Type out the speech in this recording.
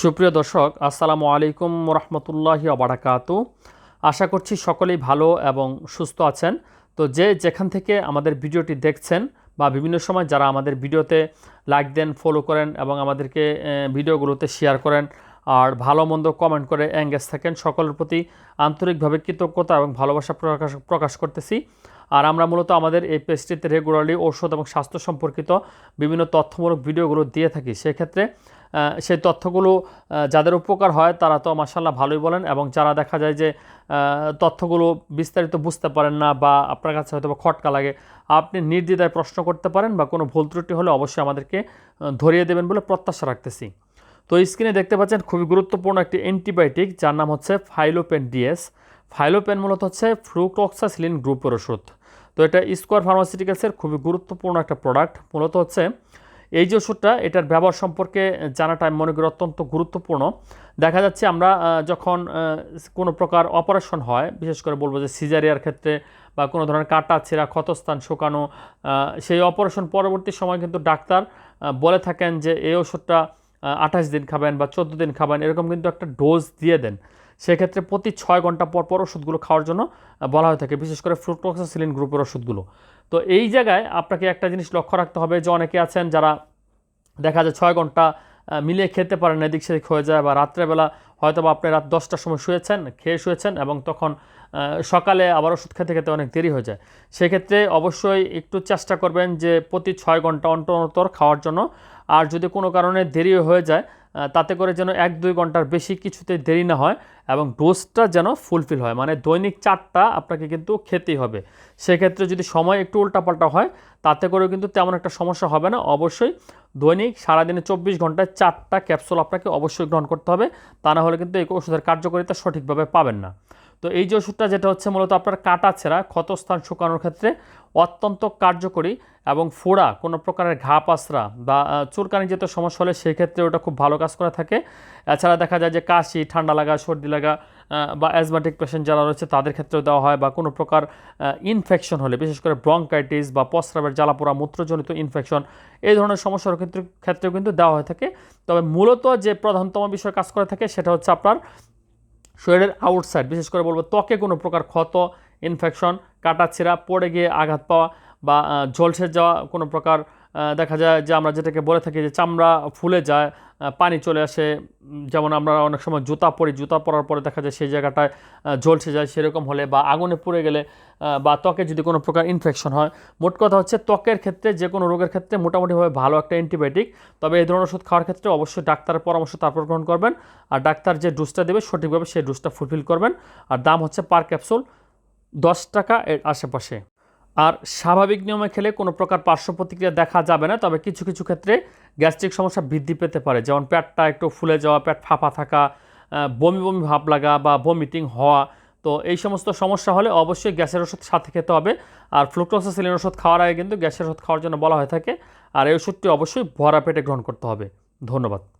সুপ্রিয় দর্শক, আসসালামু আলাইকুম রহমতুল্লাহি আবরাকাত আশা করছি সকলেই ভালো এবং সুস্থ আছেন। তো যে যেখান থেকে আমাদের ভিডিওটি দেখছেন বা বিভিন্ন সময় যারা আমাদের ভিডিওতে লাইক দেন, ফলো করেন এবং আমাদেরকে ভিডিওগুলোতে শেয়ার করেন আর ভালো মন্দ কমেন্ট করে এঙ্গেজ থাকেন, সকলের প্রতি আন্তরিকভাবে কৃতজ্ঞতা এবং ভালোবাসা প্রকাশ প্রকাশ করতেছি। আর আমরা মূলত আমাদের এই পেজটিতে রেগুলারলি ঔষধ এবং স্বাস্থ্য সম্পর্কিত বিভিন্ন তথ্যমূলক ভিডিওগুলো দিয়ে থাকি। সেক্ষেত্রে সেই তথ্যগুলো যাদের উপকার হয় তারা তো মাসাল্লাহ ভালোই বলেন এবং যারা দেখা যায় যে তথ্যগুলো বিস্তারিত বুঝতে পারেন না বা আপনার কাছে হয়তো খটকা লাগে, আপনি নির্দ্বিধায় প্রশ্ন করতে পারেন বা কোনো ভুল ত্রুটি হলে অবশ্যই আমাদেরকে ধরিয়ে দেবেন বলে প্রত্যাশা রাখতেছি। তো স্ক্রিনে দেখতে পাচ্ছেন খুবই গুরুত্বপূর্ণ একটি অ্যান্টিবায়োটিক, যার নাম হচ্ছে ফাইলোপেন ডিএস ফাইলোপেন মূলত হচ্ছে ফ্লুক্লক্সাসিলিন গ্রুপের ওষুধ। তো এটা স্কোয়ার ফার্মাসিউটিক্যালসের খুবই গুরুত্বপূর্ণ একটা প্রোডাক্ট। মূলত হচ্ছে এই যে ওষুধটা, এটার ব্যবহার সম্পর্কে জানাটা আমি মনে করি অত্যন্ত গুরুত্বপূর্ণ। দেখা যাচ্ছে আমরা যখন কোনো প্রকার অপারেশন হয়, বিশেষ করে বলব যে সিজারিয়ার ক্ষেত্রে বা কোনো ধরনের কাটা, ছেঁড়া, ক্ষতস্থান শুকানো সেই অপারেশন পরবর্তী সময় কিন্তু ডাক্তার বলে থাকেন যে এই ওষুধটা আঠাশ দিন খাবেন বা চোদ্দ দিন খাবেন, এরকম কিন্তু একটা ডোজ দিয়ে দেন। সেক্ষেত্রে প্রতি ছয় ঘণ্টা পর পর ওষুধগুলো খাওয়ার জন্য বলা হয়ে থাকে, বিশেষ করে ফ্রুক্টোক্সাসিলিন গ্রুপের ওষুধগুলো। তো এই জায়গায় আপনাকে একটা জিনিস লক্ষ্য রাখতে হবে যে অনেকে আছেন যারা দেখা যায় ছয় ঘণ্টা মিলিয়ে খেতে পারেন এদিক সেদিক হয়ে যায় বা রাত্রেবেলা হয়তো বা আপনি রাত দশটার সময় শুয়েছেন, খেয়ে শুয়েছেন এবং তখন সকালে আবার ওষুধ খেতে খেতে অনেক দেরি হয়ে যায়। সেক্ষেত্রে অবশ্যই একটু চেষ্টা করবেন যে প্রতি ছয় ঘণ্টা অন্তর অন্তর খাওয়ার জন্য। আর যদি কোনো কারণে দেরি হয়ে যায় তাতে করে যেন এক দুই ঘণ্টার বেশি কিছুতে দেরি না হয় এবং ডোজটা যেন ফুলফিল হয়। মানে দৈনিক চারটা আপনাকে কিন্তু খেতেই হবে। সেক্ষেত্রে যদি সময় একটু উল্টাপাল্টা হয়, তাতে করেও কিন্তু তেমন একটা সমস্যা হবে না। অবশ্যই দৈনিক সারাদিনে চব্বিশ ঘন্টায় চারটা ক্যাপসুল আপনাকে অবশ্যই গ্রহণ করতে হবে। তা না হলে কিন্তু এই ওষুধের কার্যকারিতা সঠিকভাবে পাবেন না। তো এই যে ওষুধটা যেটা হচ্ছে মূলত আপনার কাটা ছেঁড়া, ক্ষতস্থান শুকানোর ক্ষেত্রে অত্যন্ত কার্যকরী এবং ফোড়া, কোনো প্রকারের ঘা পাসরা বা চুলকানি জাতীয় সমস্যা হলে সেই ক্ষেত্রে ওটা খুব ভালো কাজ করে থাকে। এছাড়া দেখা যায় যে কাশি, ঠান্ডা লাগা, সর্দি লাগা বা অ্যাজমাটিক পেশেন্ট যারা রয়েছে তাদের ক্ষেত্রেও দেওয়া হয় বা কোনো প্রকার ইনফেকশন হলে, বিশেষ করে ব্রঙ্কাইটিস বা প্রস্রাবের জ্বালাপোড়া, মূত্রজনিত ইনফেকশন এই ধরনের সমস্যার ক্ষেত্রে, ক্ষেত্রেও কিন্তু দেওয়া হয়ে থাকে। তবে মূলত যে প্রধানতম বিষয় কাজ করে থাকে সেটা হচ্ছে আপনার শরীরের আউটসাইড বিশেষ করে বলব ত্বকে কোনো প্রকার ক্ষত ইনফেকশন কাটাছিরা পড়ে গিয়ে আঘাত পাওয়া বা ঝলসে যাওয়া কোনো প্রকার দেখা যায় যে আমরা যেটাকে বলে থাকি যে চামড়া ফুলে যায় পানি চলে আসে যেমন আমরা অনেক সময় জুতা পরি, জুতা পরার পরে দেখা যায় সেই জায়গাটায় ঝলসে যায় সেরকম হলে বা আগুনে পুড়ে গেলে বা ত্বকে যদি কোনো প্রকার ইনফেকশন হয়। মোট কথা হচ্ছে ত্বকের ক্ষেত্রে যে কোনো রোগের ক্ষেত্রে মোটামুটিভাবে ভালো একটা অ্যান্টিবায়োটিক তবে এই ধরনের ওষুধ খাওয়ার ক্ষেত্রে অবশ্যই ডাক্তারের পরামর্শ তারপর গ্রহণ করবেন। আর ডাক্তার যে ডোজটা দেবে সঠিকভাবে সেই ডোজটা ফুলফিল করবেন। আর দাম হচ্ছে পার ক্যাপসুল দশ টাকা এর আশেপাশে। আর স্বাভাবিক নিয়মে খেলে কোনো প্রকার পার্শ্ব প্রতিক্রিয়া দেখা যাবে না, তবে কিছু কিছু ক্ষেত্রে গ্যাস্ট্রিক সমস্যা বৃদ্ধি পেতে পারে। যেমন পেটটা একটু ফুলে যাওয়া পেট ফাঁপা থাকা বমি বমি ভাব লাগা বা বমিটিং হওয়া। তো এই সমস্ত সমস্যা হলে অবশ্যই গ্যাসের ওষুধ সাথে খেতে হবে। আর ফ্লুক্টোসাসিলিন ওষুধ খাওয়ার আগে কিন্তু গ্যাসের ওষুধ খাওয়ার জন্য বলা হয়ে থাকে। আর এই ওষুধটি অবশ্যই ভরা পেটে গ্রহণ করতে হবে। ধন্যবাদ।